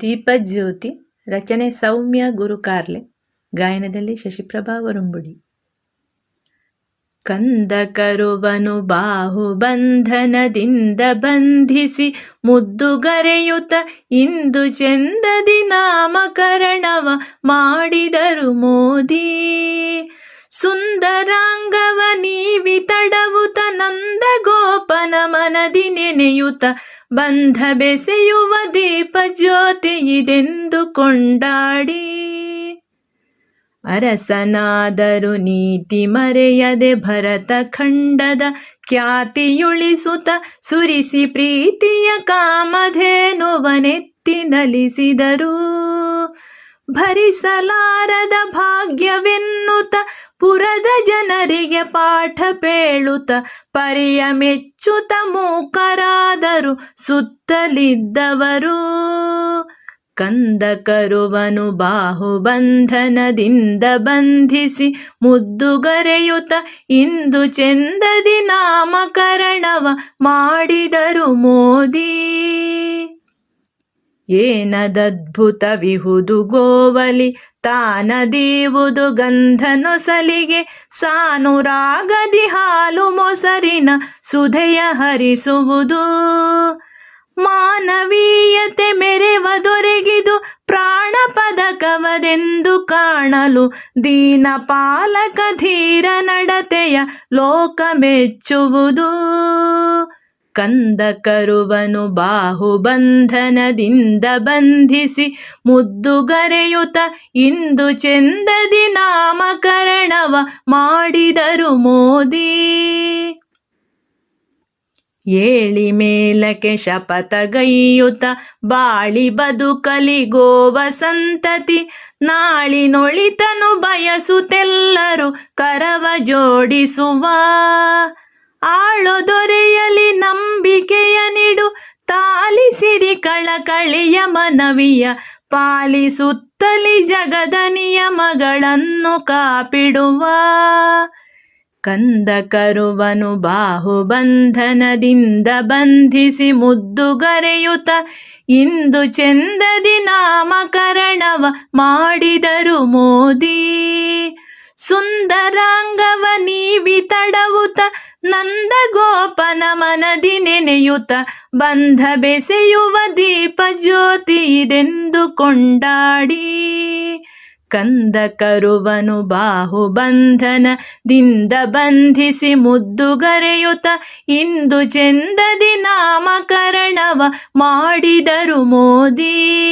ದೀಪಜ್ಯೋತಿ, ರಚನೆ ಸೌಮ್ಯ ಗುರುಕಾರ್ಲೆ ಗಾಯನದಲ್ಲಿ ಶಶಿಪ್ರಭಾ ವರುಂಬುಡಿ. ಕಂದಕರುವನು ಬಾಹುಬಂಧನದಿಂದ ಬಂಧಿಸಿ ಮುದ್ದುಗರೆಯುತ ಇಂದು ಚೆಂದದಿ ನಾಮಕರಣವ ಮಾಡಿದರು ಮೋದಿ. ಸುಂದರಾಂಗವ ನೀವಿ ತಡವುತ ನಂದ ಗೋಪನ ಮನದಿ ನೆನೆಯುತ ಬಂಧ ಬೆಸೆಯುವ ದೀಪ ಜ್ಯೋತಿ ಇದೆಂದು ಕೊಂಡಾಡಿ ಅರಸನಾದರು ನೀತಿ ಮರೆಯದೆ ಭರತ ಖಂಡದ ಖ್ಯಾತಿಯುಳಿಸುತ್ತ ಸುರಿಸಿ ಪ್ರೀತಿಯ ಕಾಮಧೇನುವನೆತ್ತಿ ನಲಿಸಿದರು. ಭರಿಸಲಾರದ ಭಾಗ್ಯವೆನ್ನುತ ಪುರದ ಜನರಿಗೆ ಪಾಠ ಪೇಳುತ ಪರಿಯ ಮೆಚ್ಚುತ ಮೂಕರಾದರು ಸುತ್ತಲಿದ್ದವರು. ಕಂದಕರುವನು ಬಾಹುಬಂಧನದಿಂದ ಬಂಧಿಸಿ ಮುದ್ದುಗರೆಯುತ ಇಂದು ಚೆಂದದಿ ನಾಮಕರಣವ ಮಾಡಿದರು ಮೋದಿ. ಏನದದ್ಭುತವಿಹುದು ಗೋವಲಿ, ತಾನದೀವುದು ಗಂಧನೊಸಲಿಗೆ ಸಾನುರಾಗದಿ ಹಾಲು ಮೊಸರಿನ ಸುಧೆಯ ಹರಿಸುವುದು. ಮಾನವೀಯತೆ ಮೆರೆವ ದೊರೆಗಿದು ಪ್ರಾಣ ಪದಕವದೆಂದು ಕಾಣಲು ದೀನ ಪಾಲಕ ಧೀರ ನಡತೆಯ ಲೋಕ ಮೆಚ್ಚುವುದು ಕಂದಕರುವನು ಬಾಹುಬಂಧನದಿಂದ ಬಂಧಿಸಿ ಮುದ್ದುಗರೆಯುತ ಇಂದು ಚೆಂದದಿ ನಾಮಕರಣವ ಮಾಡಿದರು ಮೋದಿ. ಏಳಿ ಮೇಲಕ್ಕೆ ಶಪಥಗೈಯುತ ಬಾಳಿ ಬದುಕಲಿ ಗೋವ ಸಂತತಿ ನಾಳಿನೊಳಿತನು ಬಯಸುತ್ತೆಲ್ಲರೂ ಕರವ ಜೋಡಿಸುವ ಆಳು ದೊರೆಯಲಿ ತಾಲಿಸಿರಿ ಕಳಕಳಿಯ ಮನವಿಯ ಪಾಲಿಸುತ್ತಲಿ ಜಗದ ನಿಯಮಗಳನ್ನು ಕಾಪಿಡುವ ಕಂದಕರುವನು ಬಾಹುಬಂಧನದಿಂದ ಬಂಧಿಸಿ ಮುದ್ದುಗರೆಯುತ ಇಂದು ಚೆಂದದಿ ನಾಮಕರಣವ ಮಾಡಿದರು ಮೋದಿ. ಸುಂದರಾಂಗವ ನೀವಿ ತಡವುತ ನಂದ ಗೋಪನ ಮನದಿ ನೆನೆಯುತ ಬಂಧ ಬೆಸೆಯುವ ದೀಪ ಜ್ಯೋತಿ ಇದೆಂದು ಕೊಂಡಾಡಿ ಬಾಹುಬಂಧನ ದಿಂದ ಬಂಧಿಸಿ ಮುದ್ದುಗರೆಯುತ ಇಂದು ಚೆಂದದಿ ನಾಮಕರಣವ ಮಾಡಿದರು ಮೋದಿ.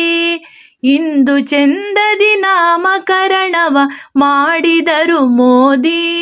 ಇಂದು ಚೆಂದದಿ ನಾಮಕರಣವ ಮಾಡಿದರು ಮೋದಿ.